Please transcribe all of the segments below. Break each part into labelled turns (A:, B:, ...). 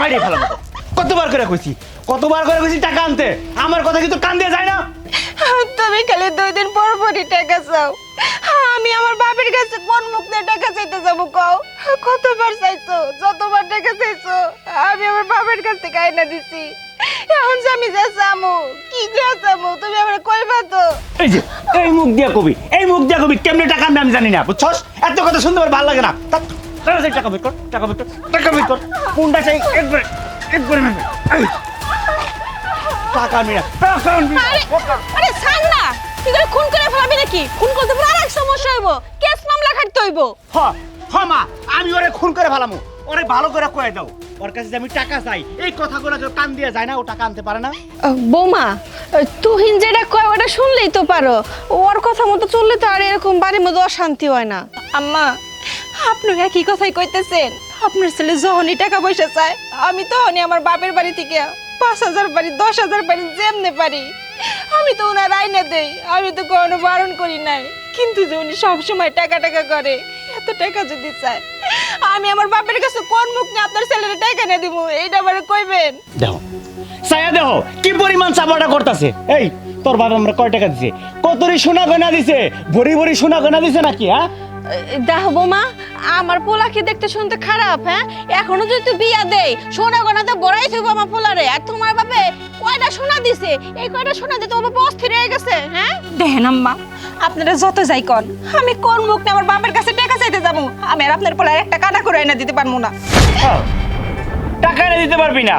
A: মারিয়ে ফেলাবো। কতবার করে কইছি? কতবার করে কইছি টাকা আনতে? আমার কথা কি তোর কান দিয়ে যায় না?
B: তুমি খালি দুই দিন পর পরই টাকা চাও। আমি আমার বাপের কাছে কোন মুখ দিয়ে টাকা চাইতে যাব কও? কতবার চাইছো? যতবার টাকা চাইছো আমি আমার বাপের কাছ থেকে আইনা দিছি। এখন যে আমি যা চামু কি করে চামু তুমি আমার কইবা তো?
A: এই যে এই মুখ দিয়া কবি এই মুখ দিয়া কবি কেমনে টাকা আমি জানি না বুঝছস? এত কথা শুনতে ভালো লাগে না। তাড়াতাড়ি টাকা বের কর টাকা বের কর টাকা বের কর। কোনটা চাই? একবারে একবারে নেবে। টাকা টাকা
B: আরে আরে ছাড় না তুই করে খুন করে ফেলাবি নাকি? খুন করতে পারে আরেক সমস্যা হইব। কেস মামলা খাটতে হইব।
A: হ হ মা আমি ওরে খুন করে ফেলামু। ওরে ভালো করে কয়ে দাও। ওর কাছে যে আমি টাকা চাই এই কথাগুলো কেউ কান দিয়ে যায় না ও টাকা আনতে পারে না?
B: বৌমা তুহিন যেটা কয় ওটা শুনলেই তো পারো। ওর কথা মতো চললে তো আর এরকম বাড়ির মধ্যে অশান্তি হয় না। আম্মা আপনি একই কথাই কইতেছেন। আপনার ছেলে যখনই টাকা পয়সা চায়, আমি তখনই আমার বাপের বাড়ি থেকে পাঁচ হাজার বাড়ি দশ হাজার বাড়ি যেমনে পারি। আমি তো ওনার আইনা দেই, আমি তো কোনো বারণ করি নাই। কিন্তু যে উনি সবসময় টাকা টাকা করে, এত টাকা যদি চায়, আমি আমার বাপের কাছে কোন মুখ নিয়ে আপনার ছেলের টাকা না দিব, এইটা আবার কইবেন?
A: দেখো সায়া দেখো, কি পরিমাণ চাপাটা করতেছে। এই, তোর বাবা আমরা কয় টাকা দিছে? কতরি সোনা গয়না দিছে? ভরি ভরি সোনা গয়না দিছে নাকি হ্যাঁ?
B: দেখো বৌমা আমার পোলাকে দেখতে শুনতে খারাপ হ্যাঁ? এখনও যদি তুই বিয়া দেই সোনা গনাতে বড়াই থাকব আমার পোলারে। আর তোমার বাপে কয়টা সোনা দিছে? এই কয়টা সোনা দিয়ে তোমার বাবা অস্থির হয়ে গেছে হ্যাঁ? দেখেন আম্মা আপনারা যত যাই কন আমি কোন মুখ নিয়ে আমার বাপের কাছে টাকা চাইতে যাব? আমি আর আপনার পোলার একটা কাটা করে এনে দিতে পারব না।
A: হ্যাঁ। টাকা এনে দিতে পারবি না।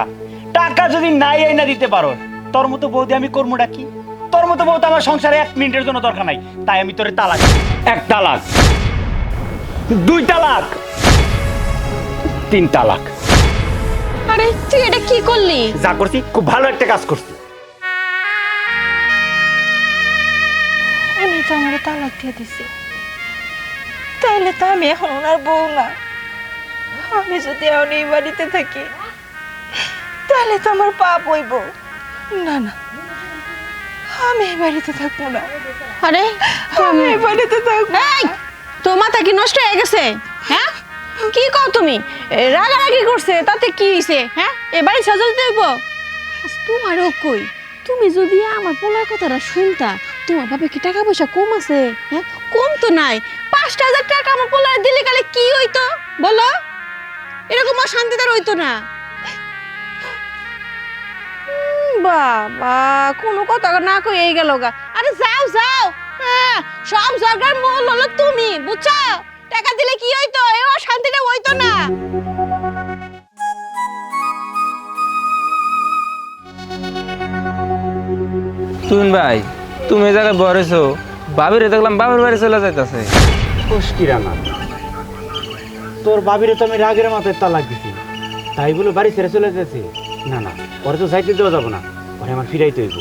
A: টাকা যদি নাই এনে দিতে পারো। তোর মতো বৌদি আমি কর্মটা কি? তোর মতো বউ তো আমার সংসারে এক মিনিটের জন্য দরকার নাই। তাই আমি তোরে তালাক এক তালাক? দুই তালাক তিন তালাক
B: আরে তুই এটা কি করলি?
A: যা করছি খুব ভালো একটা কাজ করছি।
B: উনি তো আমার তালাক দিয়ে দিছে। তাইলে তো আমি এখন ওনার বউ না। আমি যদি এখন এই বাড়িতে থাকি তাহলে তো আমার পাপ হইব। না না আমি এই বাড়িতে থাকব না। আরে আমি এই বাড়িতে থাকব তোর মাথা কি নষ্ট হয়ে গেছে? হ্যাঁ? কি কও তুমি? রাগারাগি করছে তাতে কি হইছে? হ্যাঁ? এ বাড়ি সাজা দিতে তোমারও কই? তুমি যদি আমার পোলার কথাটা শুনতা তোমার বাবা কি টাকা পয়সা কম আছে? হ্যাঁ? কম তো নাই। পাঁচটা হাজার টাকা আমার পোলার দিলে কালে কি হইতো? বলো। এরকম অশান্তি তার হইতো না। উম, বাবা কোনো কথা না কই এই গেল গা। আরে যাও যাও। সব সরকার মহল হলো তুমি বুঝছ? টাকা দিলে কি হইতো? এই অশান্তিটা হইতো না।
C: তুন ভাই তুমি এই জায়গায় বরেছো বাবিরে দেখলাম বাবার বাড়ি চলে যাইতাছে।
A: মুশকিরা না তোর বাবিরে তো আমি রাগের মাথায় তালাক দিছি। তাই বলে বাড়ি ছেড়ে চলে যেতেছে না না ওরে তো যাইতে দেওয়া যাব না। ওরে আমার ফিরাইতে হইব।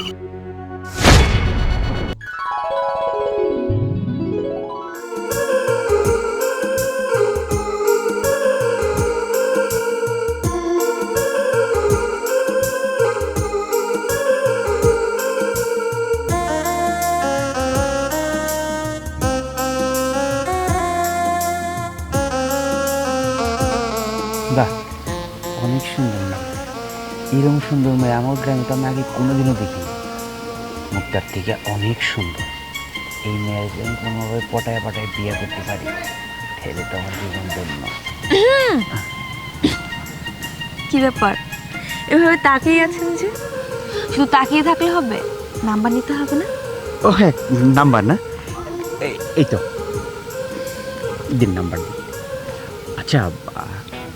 D: এরকম সুন্দর মেয়ে আমার গ্রামে তো আমি আগে কোনোদিনও দেখিনি। মুক্তার থেকে অনেক সুন্দর। এই মেয়ের যদি আমি কোনোভাবে পটায় পটায় বিয়ে করতে পারি ঠেলে তো আমার জীবন ধন্য।
E: কি ব্যাপার? এভাবে তাকিয়ে আছেন যে? শুধু তাকিয়ে থাকলে হবে? নাম্বার নিতে হবে না?
D: ও হ্যাঁ নাম্বার না? এই- তো। দিন নাম্বার। আচ্ছা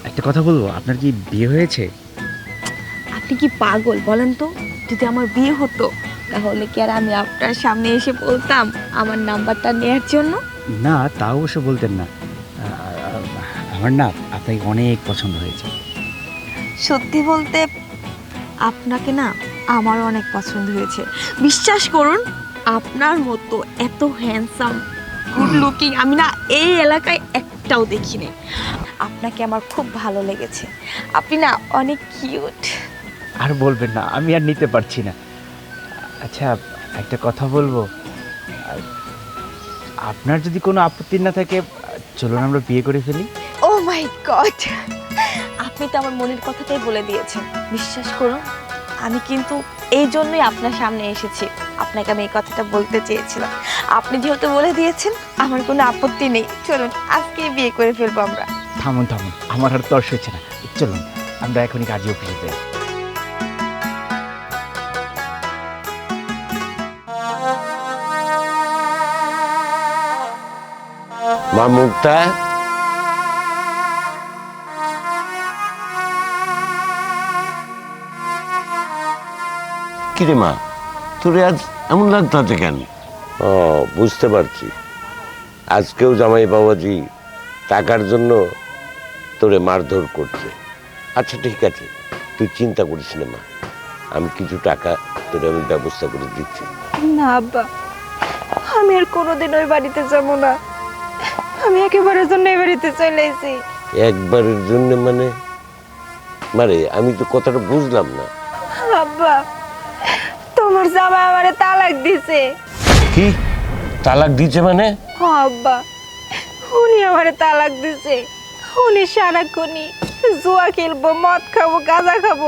D: একটা কথা বলব। আপনার কি বিয়ে হয়েছে?
E: আপনি কি পাগল বলেন তো? যদি আমার বিয়ে হতো তাহলে কি আর আমি আপনার সামনে এসে বলতাম আমার নাম্বারটা নেওয়ার জন্য?
D: না তা অবশ্য বলতেন না। আমার না আপনাকে অনেক পছন্দ হয়েছে।
E: সত্যি বলতে আপনাকে না আমার অনেক পছন্দ হয়েছে। বিশ্বাস করুন আপনার মতো এত হ্যান্ডসাম গুড লুকিং আমি না এই এলাকায় একটাও দেখিনি। আপনাকে আমার খুব ভালো লেগেছে। আপনি না অনেক কিউট
D: আর বলবেন না আমি আর নিতে পারছি না। আচ্ছা একটা কথা বলব। আপনার যদি কোনো আপত্তি না থাকে চলুন আমরা বিয়ে করে ফেলি।
E: Oh
F: my god! আপনি তো আমার মনের কথাটাই বলে দিয়েছেন। বিশ্বাস করুন আমি কিন্তু এই জন্যই আপনার সামনে এসেছি। আপনাকে আমি এই কথাটা বলতে চেয়েছিলাম। আপনি যেহেতু বলে দিয়েছেন আমার কোনো আপত্তি নেই। চলুন আজকে বিয়ে করে ফেলব আমরা।
G: থামুন থামুন আমার আর তর্স হচ্ছে না। চলুন আমরা এখনই কাজী অফিসে যাই।
H: মা মুক্তা? কিরে মা তোরে আজ এমন লাগতাছে কেন? ও বুঝতে পারছি। আজকেও জামাই বাবাজি টাকার জন্য তোরে মারধর করছে। আচ্ছা ঠিক আছে তুই চিন্তা করিস না মা। আমি কিছু টাকা তোরে আমি ব্যবস্থা করে দিচ্ছি।
I: না আব্বা আমি আর কোনোদিন ওই বাড়িতে যাব না। আমি একেবারের জন্য এই বাড়িতে চলে এসেছি।
H: একবারের জন্য মানে? মানে আমি তো কথাটা বুঝলাম না।
I: আব্বা তোমার জামা আমারে তালাক দিছে।
H: কি? তালাক দিচ্ছে মানে?
I: আব্বা উনি আমারে তালাক দিছে। উনি সারাক্ষণই জুয়া খেলব মদ খাব গাঁজা খাব।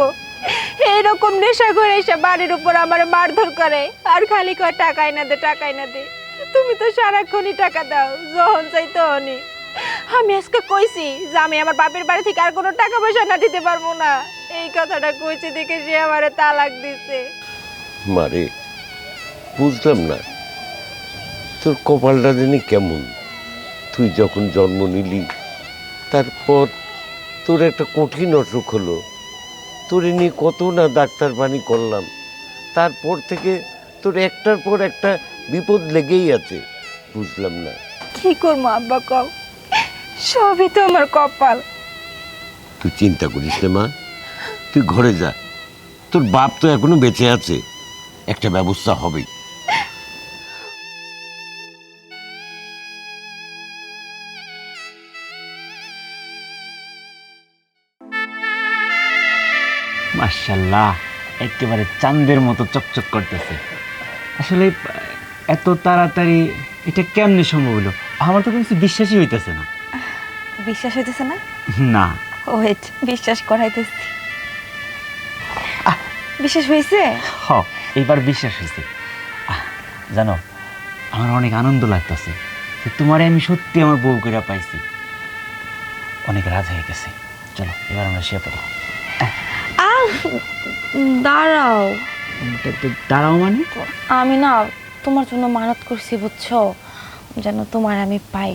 I: এইরকম নেশা করে এসে বাড়ির উপর আমার মারধর করে। আর খালি কয় টাকাই না দে টাকাই না দে। তুমি তো সারাক্ষণই টাকা দাও, যখন চাই তখনই। আমি আজকে কইছি যে আমি আমার বাপের বাড়ি থেকে আর কোনো টাকা পয়সা না দিতে পারব না। এই কথাটা কইছি দেখে সে আমারে তালাক দিছে।
H: মারে, বুঝলাম না। তোর কপালটা জানি কেমন? তুই যখন জন্ম নিলি, তারপর তোর একটা কঠিন অসুখ হলো। তোর নিয়ে কত না ডাক্তার পানি করলাম। তারপর থেকে তোর একটার পর একটা বিপদ লেগেই আছে বুঝলাম না।
I: কি করব আব্বা কও? সবই তো আমার কপাল।
H: তুই চিন্তা করিস না মা। তুই ঘরে যা। তোর বাপ তো এখনও বেঁচে আছে। একটা ব্যবস্থা হবেই।
A: মার্শাল্লাহ একেবারে চাঁদের মতো চকচক করতেছে। আসলে এত তাড়াতাড়ি এটা কেমনে সম্ভব হলো? আমার তো কিছু বিশ্বাসই হইতেছে না।
F: বিশ্বাস হইতেছে না?
A: না।
F: ওয়েট বিশ্বাস করাইতেছি। বিশ্বাস হয়েছে
A: হ এইবার বিশ্বাস হয়েছে জানো আমার অনেক আনন্দ লাগতেছে যে তোমারে আমি সত্যি আমার বউ করে পাইছি। অনেক রাত হয়ে গেছে। চলো এবার আমরা শুয়ে পড়ি।
F: দাঁড়াও।
A: দাঁড়াও মানে?
F: আমি না তোমার জন্য মানত করছি বুঝছ? যেন তোমার আমি পাই।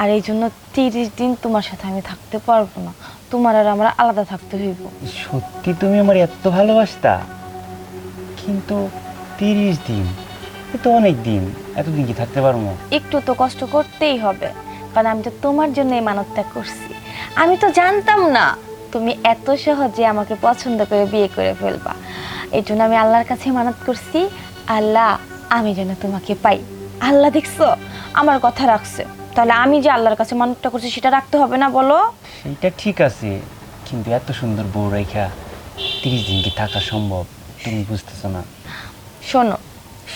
F: আর এই জন্য তিরিশ দিন তোমার সাথে আমি থাকতে পারব না। তোমার আর আমার আলাদা থাকতে হইব।
A: সত্যি তুমি আমার এত ভালোবাসতা? কিন্তু তিরিশ দিন এ তো অনেক দিন। এতদিন কি থাকতে পারব?
F: একটু তো কষ্ট করতেই হবে কারণ আমি তো তোমার জন্য এই মানতটা করছি। আমি তো জানতাম না তুমি এত সহজে আমাকে পছন্দ করে বিয়ে করে ফেলবা। এই জন্য আমি আল্লাহর কাছে মানত করছি আল্লাহ আমি যেন তোমাকে পাই। আল্লাহ দেখছ আমার কথা রাখছে। তাহলে আমি যে আল্লাহর কাছে মানতটা করছি সেটা রাখতে হবে না বলো?
A: সেটা ঠিক আছে কিন্তু এত সুন্দর বউ রেখা তিরিশ দিন কি থাকা সম্ভব? তুমি বুঝতেছো না।
F: শোনো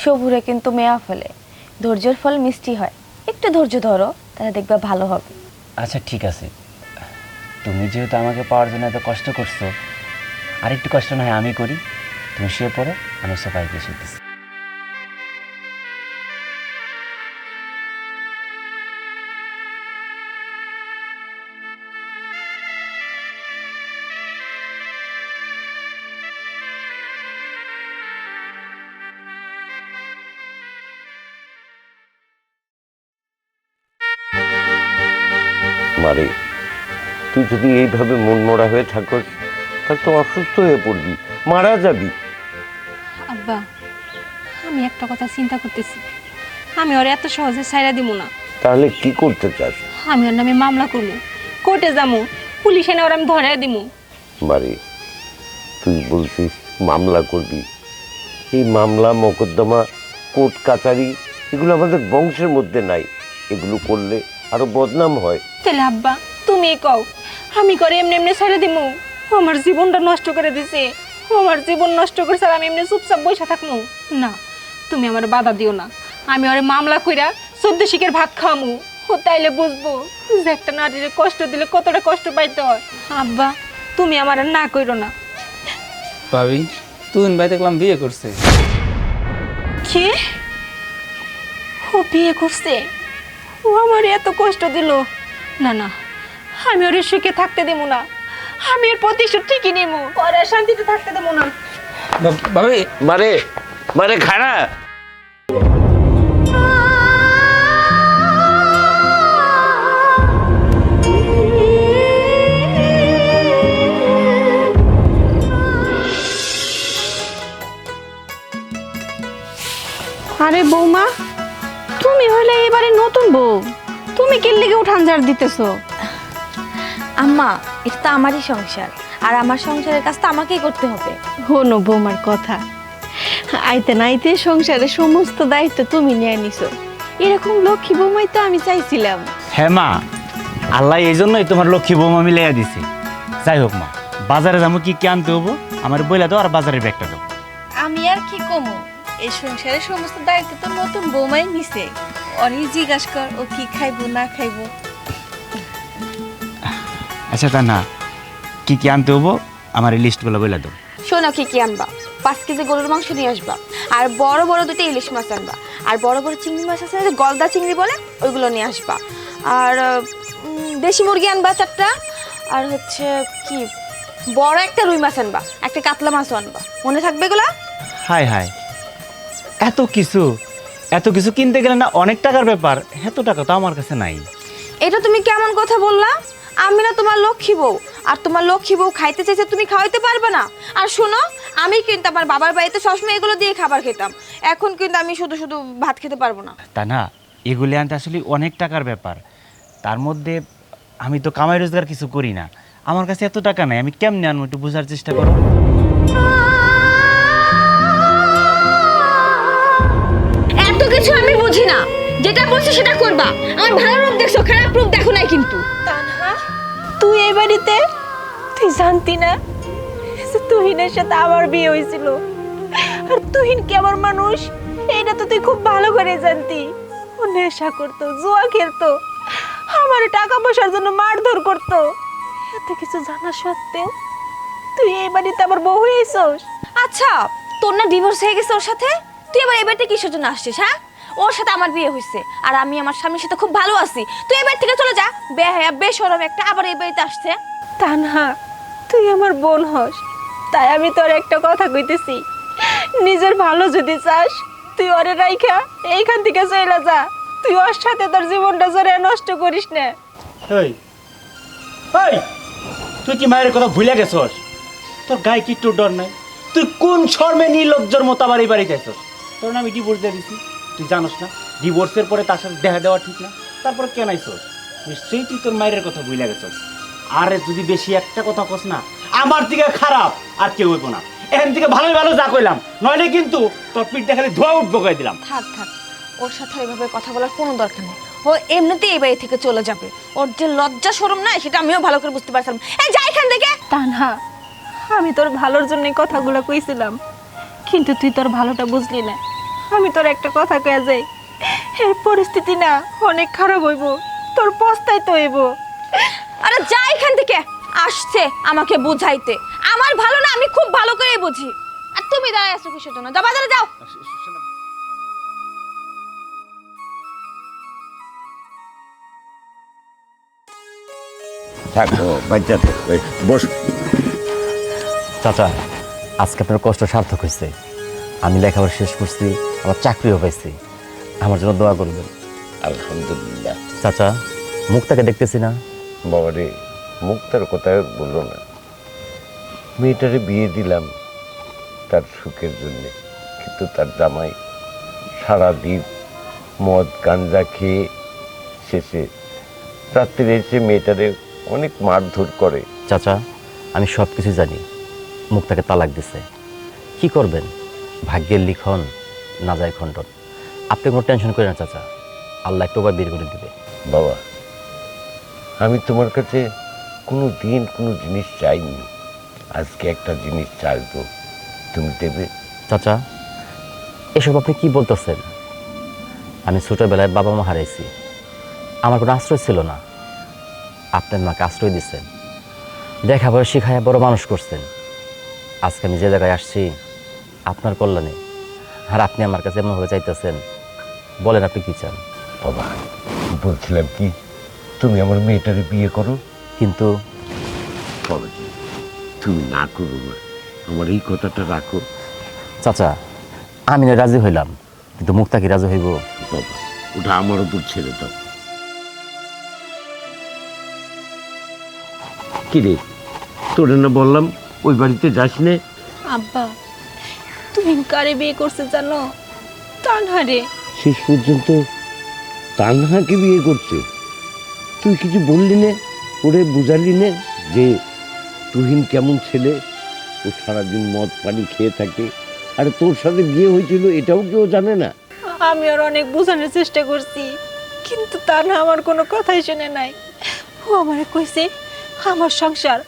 F: সবুরে কিন্তু মেয়া ফলে। ধৈর্যের ফল মিষ্টি হয়। একটু ধৈর্য ধরো তাহলে দেখবে ভালো হবে।
A: আচ্ছা ঠিক আছে। তুমি যেহেতু আমাকে পাওয়ার জন্য এত কষ্ট করছ আর একটু কষ্ট না হয় আমি করি। তুমি শুয়ে পড়ো আমি সবাইকে শুতেছি
H: মারে। তুই যদি এইভাবে মন মরা হয়ে থাকস তাহলে তো অসুস্থ হয়ে পড়বি মারা যাবি।
J: আব্বা আমি একটা কথা চিন্তা করতেছি। আমি ওর এত সহজে ছাইরা দিব না।
H: তাহলে কি করতে চাস?
J: আমি ওর নামে মামলা করব কোর্টে যাব পুলিশ এনে ওর আমি ধরে দিব
H: মারে তুই বলছিস মামলা করবি। এই মামলা মোকদ্দমা কোর্ট কাচারি এগুলো আমাদের বংশের মধ্যে নাই। এগুলো করলে আরও বদনাম হয়।
J: তাহলে আব্বা তুমি কও আমি করে এমনি এমনি ছেড়ে দিমু? আমার জীবনটা নষ্ট করে দিছে। আমার জীবন নষ্ট করছে আর আমি এমনি চুপচাপ বসে থাকমু? না তুমি আমার বাধা দিও না। আমি ওরে মামলা কইরা চোদ্দ শিখের ভাত খাওয়ামু। ও
B: তাইলে বুঝব যে একটা নারীর কষ্ট দিলে কতটা কষ্ট পাইতে হয়। আব্বা তুমি আমার আর না কইরো না।
C: ভাবি তুহিন ভাই দেখলাম বিয়ে করছে।
B: কি? ও বিয়ে করছে? ও আমার এত কষ্ট দিল। না না আমি ওর সুখে থাকতে দেবো না। আমি এর প্রতিশোধ ঠিকই নেব। ওর শান্তিতে থাকতে দেবো না।
C: ভাবি।
H: মানে মানে খানা।
B: আরে বৌমা তুমি হলে এবারে নতুন বউ। তুমি কি লিগে উঠান ঝাড় দিতেছো?
F: আম্মা এটা তো আমারই সংসার। আর আমার সংসারের কাজ তো আমাকেই করতে হবে।
I: হনো বৌমার কথা। আইতে নাইতে সংসারের সমস্ত দায়িত্ব তুমি নিয়ে নিছো। এরকম লক্ষ্মী বৌমাই তো আমি চাইছিলাম।
A: হ্যাঁ মা আল্লাহ এই জন্যই তোমার লক্ষ্মী বৌমা মিলাইয়া দিছে। যাই হোক মা বাজারে যাব কি কি আনতে হব? আমার বইলা দাও আর বাজারের ব্যাগটা দাও।
I: আমি আর কি কমু? এই সংসারের সমস্ত দায়িত্ব তো নতুন বৌমাই নিছে। অনেক জিজ্ঞাসা কর ও কি খাইবো না খাইবো।
A: আচ্ছা তা না। কি কি আনতে হব? আমার এই লিস্টগুলো বইলা দাও।
F: শোনো কি কি আনবা। পাঁচ কেজি গরুর মাংস নিয়ে আসবা। আর বড় বড় দুটো ইলিশ মাছ আনবা। আর বড় বড় চিংড়ি মাছ আছে যে গলদা চিংড়ি বলে ওইগুলো নিয়ে আসবা। আর দেশি মুরগি আনবা চারটা। আর হচ্ছে কি বড় একটা রুই মাছ আনবা। একটা কাতলা মাছও আনবা। মনে থাকবে এগুলা?
A: হাই হাই এত কিছু এত কিছু কিনতে গেলে না অনেক টাকার ব্যাপার। এত টাকা তো আমার কাছে নাই।
F: এটা তুমি কেমন কথা বললা? আমি না তোমার লক্ষ্মী বউ আর তোমার লক্ষ্মী বউ খাইতে চাইছে তুমি খাওয়াইতে পারবে না। আর শোনো আমি কিন্তু আমার বাবার বাড়িতে সবসময় এগুলো দিয়ে খাবার খেতাম। এখন কিন্তু আমি শুধু শুধু ভাত খেতে পারব না।
A: তা না এগুলি আনতে আসলে অনেক টাকার ব্যাপার। তার মধ্যে আমি তো কামাই রোজগার কিছু করি না। আমার কাছে এত টাকা নাই আমি কেমনে আনব একটু বোঝার চেষ্টা করো।
F: কিছু আমি বুঝি না। যেটা বলছো সেটা করবা। আমার ভালো রূপ দেখছ খারাপ রূপ দেখো নাই কিন্তু।
I: তানহা তুই এই বাড়িতে? তুই জানতি না যে তুহিনের সাথে আমার বিয়ে হয়েছিল? আর তুহিন কেমন মানুষ? এটা তো তুই খুব ভালো করে জানতি। ও নেশা করতো জুয়া খেলতো আমার টাকা পয়সার জন্য মারধর করতো। এত কিছু জানা সত্ত্বেও তুই এই বাড়িতে আবার বউ হয়েছিস?
F: আচ্ছা তোর না ডিভোর্স হয়ে গেছে ওর সাথে? তুই আবার এই বাড়িতে কিসের জন্য আসছিস হ্যাঁ? ওর সাথে আমার বিয়ে হয়েছে আর আমি আমার স্বামীর সাথে খুব ভালো আছি। তুই এবার থেকে চলে যা। বেহায়া বেসরম একটা আবার এই বাড়িতে আসছে।
I: তানহা তুই আমার বোন হস। তাই আমি তোর একটা কথা কইতেছি। নিজের ভালো যদি চাস তুই ওরে রাইখা এইখান থেকে চলে যা। তুই ওর সাথে তোর জীবনটা জোরে নষ্ট করিস না।
A: এই এই তুই কি মায়ের কথা ভুলে গেছস? তোর গায়ে কি একটু ডর নাই? তুই কোন শর্মে নির্লজ্জর মতো আবার এই বাড়িতে আইছস? তোর না আমি ডিভোর্স দিয়ে দিছি। তুই জানোস না ডিভোর্সের পরে তার সাথে দেখা দেওয়া ঠিক না তারপরে কেন আইছস নিশ্চয়ই তুই তোর মায়ের কথা ভুলে গেছস আরে যদি বেশি একটা কথা কস না আমার দিকে খারাপ আর কেউ হইব না। এখান থেকে ভালোই ভালো যা কইলাম নইলে কিন্তু তোর পিঠ দেখালে ধোয়া উঠবো কই দিলাম।
F: থাক থাক ওর সাথে এভাবে কথা বলার কোনো দরকার নেই। ও এমনিতেই এই বাড়ি থেকে চলে যাবে। ওর যে লজ্জা শরম নাই সেটা আমিও ভালো করে বুঝতে পারছিলাম। এই যা এখান থেকে!
I: তানহা আমি তোর ভালোর জন্যই কথাগুলো কইছিলাম। কিন্তু তুই তোর ভালোটা বুঝলি না। আমি তোর একটা কথা কয়ে যাই। এর পরিস্থিতি না অনেক খারাপ হইব। তোর পস্তাই তো হইব।
F: আরে যা এখান থেকে। আসছে আমাকে বুঝাইতে। আমার ভালো না আমি খুব ভালো করে বুঝি। আর তুমি দাঁড়ায় আছো কিসের জন্য? যাও বাজারে যাও।
H: থাকো বাচ্চা থাকো বস।
K: চাচা আজকে আপনার কষ্ট সার্থক হয়েছে আমি লেখাপড়া শেষ করছি আমার চাকরিও পাইছি। আমার জন্য দোয়া করবেন।
H: আলহামদুলিল্লাহ।
K: চাচা মুখটাকে দেখতেছি না।
H: বাবারে মুক্তার কথা বলল না। মেয়েটারে বিয়ে দিলাম তার সুখের জন্যে কিন্তু তার জামাই সারাদিন মদ গাঞ্জা খেয়ে শেষে রাত্রে এসে মেয়েটারে অনেক মারধর করে।
K: চাচা আমি সব কিছু জানি। মুখটাকে তালাক দিছে। কি করবেন? ভাগ্যের লিখন না যায় খণ্ডন। আপনি কোনো টেনশন করেন না চাচা। আল্লাহ একটু বের করে দিবে।
H: বাবা আমি তোমার কাছে কোনো দিন কোনো জিনিস চাইনি। আজকে একটা জিনিস চাইব। তুমি দেবে?
K: চাচা এসব আপনি কি বলতেছেন? আমি ছোটবেলায় বাবা মা হারাইছি। আমার কোনো আশ্রয় ছিল না। আপনার মাকে আশ্রয় দিচ্ছেন। দেখা লেখাপড়া শিখায় বড় মানুষ করছেন। আজকে আমি যে জায়গায় আসছি আপনার কল্যাণে। আর আপনি আমার কাছে এমনভাবে চাইতেছেন বলেন আপনি কি চান?
H: বাবা বলছিলাম কি তুমি আমার মেয়েটারে বিয়ে করো।
K: কিন্তু
H: বাবাজি তুমি না করো না আমার এই কথাটা রাখো।
K: চাচা আমি না রাজি হইলাম কিন্তু মুক্তা কি রাজি হইব?
H: বাবা ওটা আমার উপর ছেড়ে দাও। কিরে তোরে না বললাম ওই বাড়িতে যাস নে?
I: আব্বা কারে বিয়ে করছে জানো? তানহারে
H: শেষ পর্যন্ত তানহাকে বিয়ে করছে। তুই কিছু বললি নে ওরে বুঝালি নে যে তুহিন কেমন ছেলে ও সারাদিন মদ পানি খেয়ে থাকে। আর তোর সাথে বিয়ে হয়েছিল এটাও কেউ জানে না?
I: আমি আর অনেক বোঝানোর চেষ্টা করছি কিন্তু তা না আমার কোনো কথাই শুনে নাই। ও আমারে কইছে আমার সংসার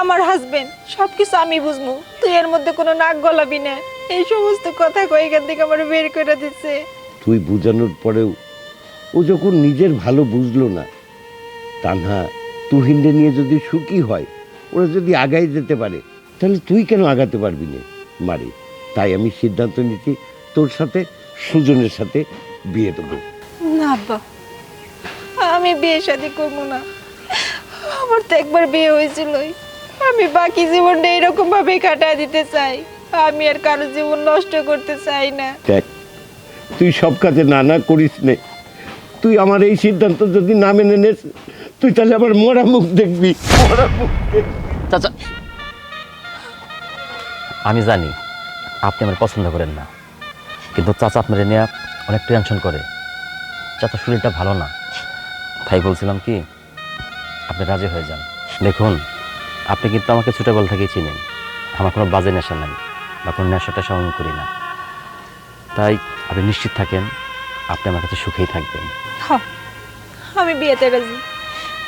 I: আমার হাজবেন্ড সব কিছু আমি বুঝব তুই এর মধ্যে কোনো নাক গলাবি না। এই সমস্ত কথা কই এখান থেকে আমার বের করে দিচ্ছে
H: তুই বোঝানোর পরেও ও যখন নিজের ভালো বুঝলো না তানহা তুহিনকে নিয়ে যদি সুখী হয় ওরা যদি আগাই যেতে পারে তাহলে তুই কেন আগাতে পারবি না? মারে তাই আমি সিদ্ধান্ত নিচ্ছি তোর সাথে সুজনের সাথে বিয়ে দেবো।
I: না আব্বা আমি বিয়ে শাদি করব না। আমার তো একবার বিয়ে হয়েছিলই। আমি বাকি জীবনটা এরকম ভাবে কাটায় দিতে চাই। আমি আর কারও জীবন নষ্ট করতে চাই না।
H: দেখ তুই সব কাজে না না করিস নে। তুই আমার এই সিদ্ধান্ত যদি না মেনে নেস তুই তাহলে আমার মরা মুখ দেখবি। মরা মুখ দেখবি।
K: চাচা আমি জানি আপনি আমার পছন্দ করেন না কিন্তু চাচা আপনার নিয়ে অনেক টেনশন করে। চাচা শরীরটা ভালো না। তাই বলছিলাম কি আপনি রাজি হয়ে যান। দেখুন আপনি কিন্তু আমাকে ছোটোবেলা থেকেই চিনেন। আমার কোনো বাজে নেশা নাই। বা কোনো নেশাটা সেবন করি না। তাই আপনি নিশ্চিত থাকেন আপনি আমার কাছে সুখেই থাকবেন।
I: আমি বিয়েতে রাজি।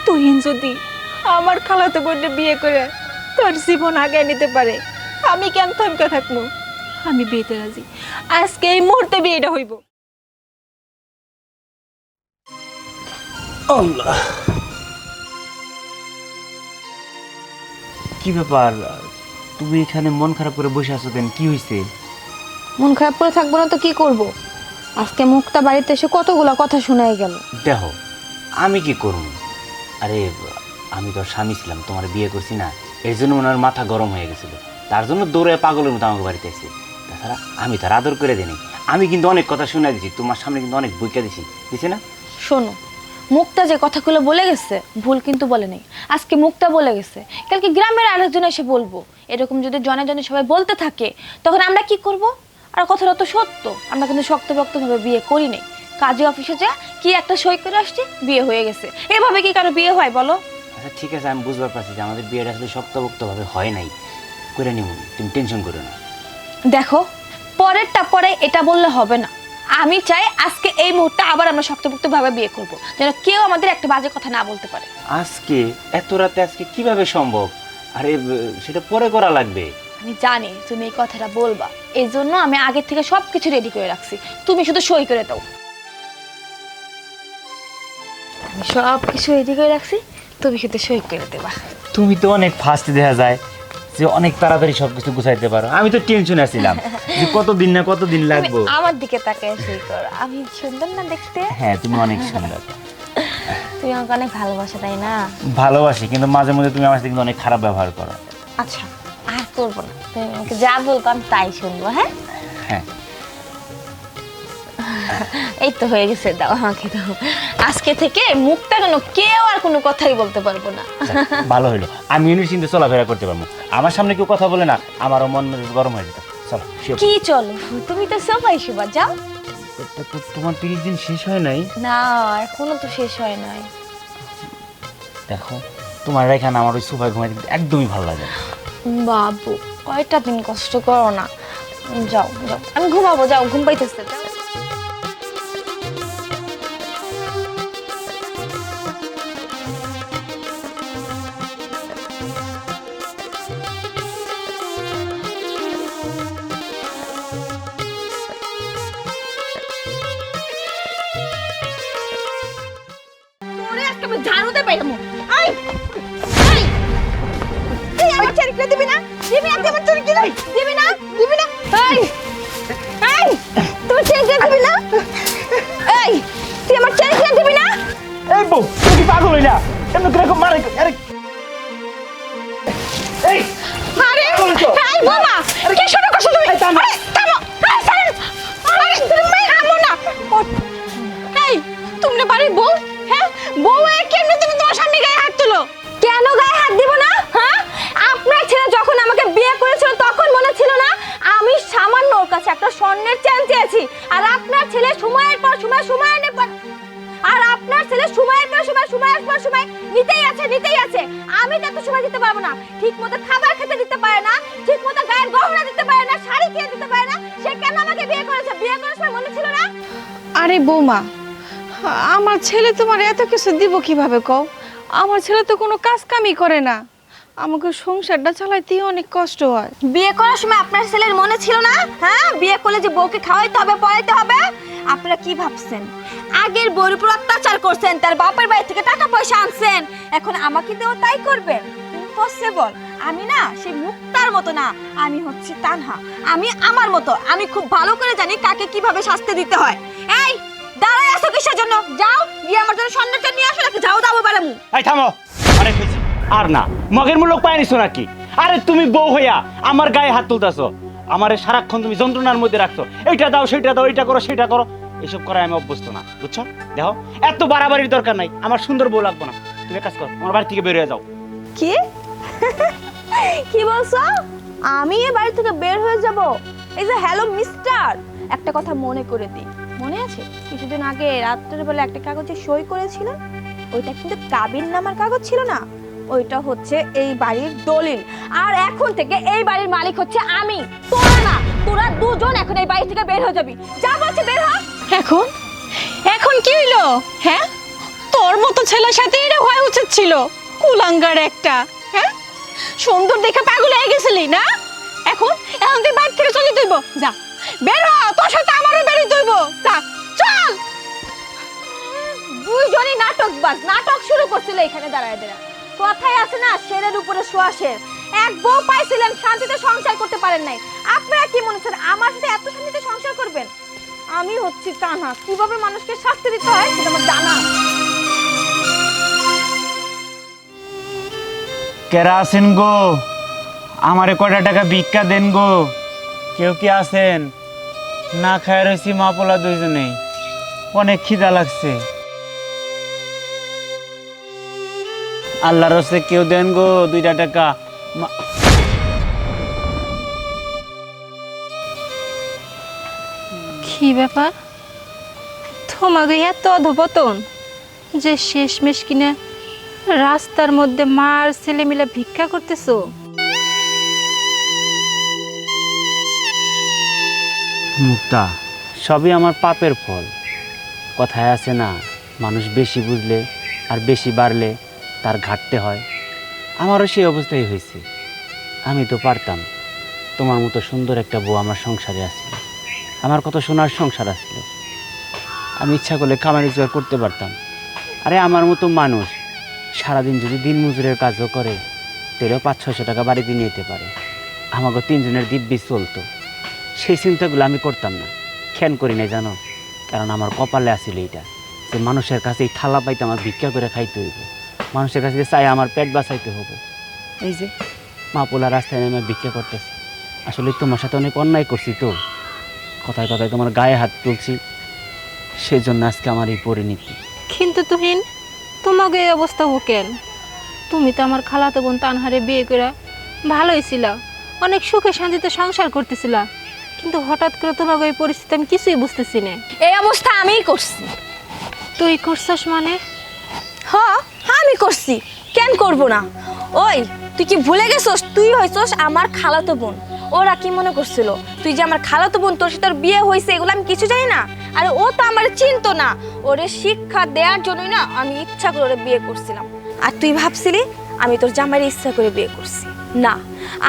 I: তুহিন যদি আমার খালাতো বোনকে বিয়ে করে তোর জীবন আগে নিতে পারে আমি কেন থমকে থাকব? আমি বিয়েতে রাজি। আজকে এই মুহূর্তে বিয়েটা হইব।
D: কি ব্যাপার? তুমি এখানে মন খারাপ করে বসে আছো কেন? কি হয়েছে
F: মন খারাপ করে থাকব না তো কি করব? আজকে মুক্তা বাড়িতে এসে কতগুলো কথা শোনাই গেল।
D: দেখো আমি কি করব? আরে আমি তোর স্বামী ছিলাম তোমার বিয়ে করছি না। এর জন্য ওনার মাথা গরম হয়ে গেছিল। তার জন্য দৌড়ে পাগলের মতো আমাকে বাড়িতে এসেছে তাছাড়া আমি তার আদর করে দিই আমি কিন্তু অনেক কথা শুনে দিছি তোমার সামনে কিন্তু অনেক বইকে দিছি। দিছি না?
F: শোনো মুক্তা যে কথাগুলো বলে গেছে ভুল কিন্তু বলে নেই। আজকে মুক্তা বলে গেছে। কালকে গ্রামের আরেকজন এসে বলব এরকম যদি জনে জনে সবাই বলতে থাকে তখন আমরা কি করব? আর কথাটা তো সত্য আমরা কিন্তু শক্ত শক্তভক্তভাবে বিয়ে করি নাই। কাজে অফিসে যা কি একটা সই করে আসছে বিয়ে হয়ে গেছে। এভাবে কি কারও বিয়ে হয় বলো?
D: আচ্ছা ঠিক আছে আমি বুঝবার পারছি যে আমাদের বিয়েটা আসলে শক্তভক্তভাবে হয় নাই। করে নিব তুমি টেনশন করো না।
F: দেখো পরেরটা পরে এটা বললে হবে না। আমি চাই আজকে এই মুহূর্তে আবার আমরা শক্তভুক্তভাবে বিয়ে করব যেন কেউ আমাদের একটা বাজে কথা না বলতে পারে।
D: আজকে এত রাতে আজকে কীভাবে সম্ভব? আরে সেটা পরে করা লাগবে।
F: আমি জানি তুমি এই কথাটা বলবা। এই জন্য আমি আগের থেকে সব কিছু রেডি করে রাখছি। তুমি শুধু সই করে দাও। আমি সব কিছু রেডি করে রাখছি তুমি শুধু সই করে দেবা।
A: তুমি তো অনেক ফাস্ট দেখা যায় যে অনেক তাড়াতাড়ি সব কিছু গুছাইতে পারো। আমি তো টেনশন আছিলাম যে কতদিন না কতদিন লাগবো।
F: আমার দিকে তাকায় সই করো। আমি সুন্দর না দেখতে?
A: হ্যাঁ তুমি অনেক সুন্দর।
F: তুমি আমাকে অনেক ভালোবাসো তাই না?
A: ভালোবাসি কিন্তু মাঝে মধ্যে তুমি আমার সাথে কিন্তু অনেক খারাপ ব্যবহার করো।
F: আচ্ছা আর করব না। তুমি আমাকে যা বলব আমি তাই শুনব হ্যাঁ?
A: হ্যাঁ।
F: এই তো হয়ে গেছে দাও আমাকে দাও। আজকে থেকে মুখটা কেন কেউ আর কোনো কথাই বলতে পারব না।
A: ভালো হইল। আমি নিশ্চিন্তে চলাফেরা করতে পারব। আমার সামনে কেউ কথা বলে না আমারও মন গরম হয়ে যেত। চলো
F: কি চলো তুমি তো সবাই শুবা যাও।
A: তো- তোমার তিরিশ দিন শেষ হয় নাই
F: না এখনও তো শেষ হয় নাই
A: দেখো তোমার এখানে আমার ওই সোফায় ঘুমাই একদমই ভালো লাগে না।
F: বাবু কয়টা দিন কষ্ট করো না যাও যাও আমি ঘুমাবো যাও ঘুম পাইতেছে যাও। না দিবি না দিবি না এই এই তুমি চেন কিনে দিবি না? এই তুই আমার চেন কিনে দিবি না?
A: এই বউ তুমি কি পাগল হইলা? এমন করে মারে? আরে এই
F: আরে এই বাবা কি শুরু করছ তুমি?
A: এই, থামো।
F: থামো এই ছাড়েন আরে তুমি থামো না। এই তুমি না বাড়ির বউ হ্যাঁ? বউ হয়ে চেয়েছি আর আপনার ছেলে সময়ের পর সময় সময়ের পর আর আপনার ছেলে সময়ের পর সময়, সময়ের পর সময় নিতেই আছে নিতেই আছে। আমি তো সময় দিতে পারব না। ঠিক মতো খাবার খেতে দিতে পারে না ঠিক মতো গায়ের গহনা দিতে পারে না, শাড়ি কিনে দিতে পারে না। সে কেন আমাকে বিয়ে করেছে? বিয়ে করার সময় মনে ছিল না?
B: আরে বৌমা, আমার ছেলে তোমার এত কিছু দিব কীভাবে কও? আমার ছেলে তো কোনো কাজ কামই করে না। আমাকে সংসারটা চালাইতেই অনেক কষ্ট হয়।
F: বিয়ে করার সময় আপনার ছেলের মনে ছিল না? হ্যাঁ? বিয়ে করলে যে বউকে খাওয়াইতে হবে পড়াইতে হবে? আপনারা কি ভাবছেন? আগের বউর উপর অত্যাচার করছেন তার বাপের বাড়ি থেকে টাকা পয়সা আনছেন। এখন আমাকে দিয়েও তাই করবেন ইম্পসিবল আমি না সেই মুক্তার মতো না। আমি হচ্ছে তানহা। আমি আমার মতো। আমি খুব ভালো করে জানি কাকে কীভাবে শাস্তি দিতে হয়। এই দাঁড়ায় আছো কিসের জন্য? যাও গিয়ে আমার জন্য সন্ন্যাসটা নিয়ে আসো নাকি যাও দাও পারামু
A: এই থামো। আর না, মগের মূলক পায় নিছো নাকি? আরে তুমি বউ হইয়া আমার গায়ে হাত তুলতাছো। আমার সারাক্ষণ তুমি যন্ত্রণার মধ্যে রাখছো। এইটা দাও, সেইটা দাও, এইটা করো সেটা করো। এসব করায় আমি অভ্যস্ত না, বুঝছ? দেখো, এত বাড়াবাড়ির দরকার নাই, আমার সুন্দর বউ লাগবো না। তুমি কাজ করো আমার বাড়ি থেকে বেরিয়ে যাও।
F: কি? কি বলছো? আমি এ বাড়ি থেকে বের হয়ে যাব? এই যে হ্যালো, মিস্টার! একটা কথা মনে করে দিই। মনে আছে? কিছুদিন আগে রাত্রের বেলা একটা কাগজে সই করেছিলেন ওইটা কিন্তু কাবির নামার কাগজ ছিল না? ওইটা হচ্ছে এই বাড়ির দলিল। আর এখন থেকে এই বাড়ির মালিক হচ্ছে আমি তোরা না। তোরা দুজন এখন এই বাড়ি থেকে বের হয়ে যাবি। যা বলছে বের হ।
B: এখন? এখন কি হইল? হ্যাঁ? তোর মতো ছেলের সাথে এটা হওয়া উচিত ছিল। কুলাঙ্গার একটা হ্যাঁ? সুন্দর দেখে পাগল হয়ে গেছিলি না? এখন এখন তুই বাড়ি থেকে চলে তুইব যা বের হ তোর সাথে আমারও বেরিয়ে তুইব যা চল!
F: দুইজনই নাটকবাজ। নাটক শুরু করছিল এখানে দাঁড়ায় দাঁড়া কথাই আছে না শেরের উপরে শোয়া শের এক বউ পাইছিলেন, শান্তিতে সংসার করতে পারেন নাই। আপনারা কি মনে হচ্ছেন আমার সাথে এত শান্তিতে সংসার করবেন? আমি হচ্ছি টানা কীভাবে মানুষকে শাস্তি দিতে হয় সেটা আমার জানা
A: কেরা আছেন গো, আমারে কয়টা টাকা ভিক্ষা দেন গো? কেউ কি আছেন? না খায় রয়েছি মা পোলা দুইজনেই। অনেক খিদা লাগছে। আল্লাহর রসে কেউ দেন গো দুইটা টাকা।
B: কি ব্যাপার? তোমাকে এত অধপতন যে শেষমেশ কিনা রাস্তার মধ্যে মার ছেলে মিলে ভিক্ষা করতেছো?
A: মুক্তা সবই আমার পাপের ফল। কথায় আছে না মানুষ বেশি বুঝলে আর বেশি বাড়লে তার ঘাটতে হয়। আমারও সেই অবস্থাই হয়েছে। আমি তো পারতাম। তোমার মতো সুন্দর একটা বউ আমার সংসারে আসছিল আমার কত সোনার সংসার আসছিল আমি ইচ্ছা করলে কামাই রোজগার করতে পারতাম। আরে আমার মতো মানুষ সারাদিন যদি দিন মজুরের কাজও করে, তেলেও পাঁচ ছশো টাকা বাড়িতে নিয়ে যেতে পারে। আমাকে তিনজনের দিব্যি চলতো। সেই চিন্তাগুলো আমি করতাম না। খেন করি না জানো? কারণ আমার কপালে আসিল এইটা যে মানুষের কাছে এই থালা পাইতে আমার ভিক্ষা করে খাইতে হইব। মানুষের কাছে চাই আমার পেট বাঁচাইতে হবে। এই যে। মা পোলা রাস্তায় নেমে ভিক্ষা করতেছি। আসলে তোমার সাথে অনেক অন্যায় করছি তো। কথায় কথায় তোমার গায়ে হাত তুলছি। সেই জন্য আজকে আমার এই পরিণতি।
B: কিন্তু তুহিন তোমাকে এই অবস্থা হো কেন? তুমি তো আমার খালাতো বোন তানহারে বিয়ে করে ভালোই ছিল। অনেক সুখে শান্তিতে সংসার করতেছিলা। কিন্তু হঠাৎ করে তোমাকে এই পরিস্থিতি আমি কিছুই বুঝতেছি না।
F: এই অবস্থা আমিই করছি।
B: তুই করছস মানে?
F: হ্যাঁ। আমি করছি। কেন করব না? ওই, তুই কি ভুলে গেছস? তুই হইছস আমার খালাতো বোন। ওরা কি মনে করছিল? তুই যে আমার খালাতো বোন, তোর সাথে বিয়ে হয়েছে এগুলো আমি কিছু জানি না? আরে ও তো আমার চিনতো না। ওরে শিক্ষা দেওয়ার জন্যই না আমি ইচ্ছা করে ওরে বিয়ে করছিলাম। আর তুই ভাবছিলি, আমি তোর জামাইয়ের ইচ্ছা করে বিয়ে করছি। না,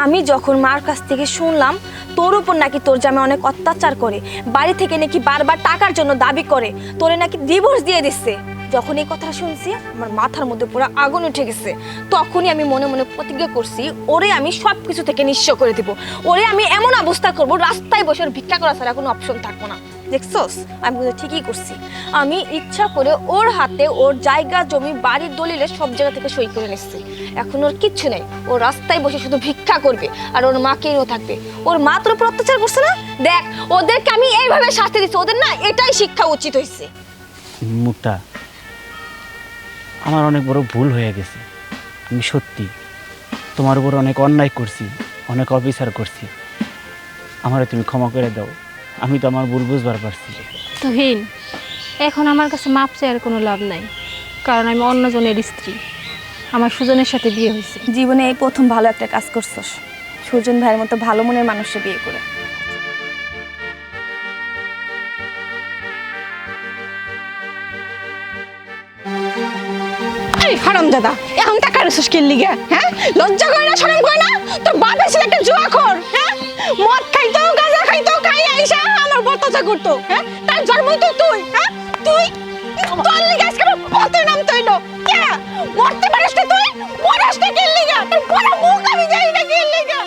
F: আমি যখন মার কাছ থেকে শুনলাম, তোর উপর নাকি তোর জামাই অনেক অত্যাচার করে, বাড়ি থেকে নাকি বারবার টাকার জন্য দাবি করে, তোরে নাকি ডিভোর্স দিয়ে দিচ্ছে। যখন এই কথাটা শুনছি, আমার মাথার মধ্যে পুরো আগুন উঠে গেছে। তখনই আমি মনে মনে প্রতিজ্ঞা করছি, ওরে আমি সব কিছু থেকে নিঃস্ব করে দিব। ওরে আমি এমন অবস্থা করব, রাস্তায় বসে ভিক্ষা করা ছাড়া কোনো অপশন থাকব না। দেখছোস? আমি কিন্তু ঠিকই করছি। আমি ইচ্ছা করে ওর হাতে, ওর জায়গা, জমি বাড়ির দলিলে সব জায়গা থেকে সই করে নিচ্ছি। এখন ওর কিচ্ছু নেই। ও রাস্তায় বসে শুধু ভিক্ষা করবে, আর ওর মাকেও থাকবে। ওর মা তোর উপর অত্যাচার করছে না? দেখ, ওদেরকে আমি এইভাবে শাস্তি দিচ্ছি। ওদের না এটাই শিক্ষা উচিত হয়েছে
A: আমার অনেক বড় ভুল হয়ে গেছে। আমি সত্যি তোমার উপর অনেক অন্যায় করছি অনেক অবিচার করছি। আমারে তুমি ক্ষমা করে দাও। আমি তো আমার ভুল বুঝবার পারছি।
B: তুহিন এখন আমার কাছে মাপ চাওয়ার কোনো লাভ নাই কারণ আমি অন্যজনের স্ত্রী। আমার সুজনের সাথে বিয়ে হয়েছে।
F: জীবনে এই প্রথম ভালো একটা কাজ করছস। সুজন ভাইয়ের মতো ভালো মনের মানুষকে বিয়ে করে।
B: এই হারামজাদা, এখন টাকা রেসুস কিনলি গে হ্যাঁ? লজ্জা করে না, শরম করে না? তোর বাপ এসে একটা জুয়াখোর হ্যাঁ? মদ খাইতো গাঁজা খাইতো খাই আইসা, আমার বতাচা করতো হ্যাঁ? তার জন্মই তো তুই হ্যাঁ? তুই তোর লিগে আজকে পথে নাম তৈল। মরতে পারিস তুই? মরাস না কিনলি গে তোর বড় মুখ আমি যাই না কিনলি গে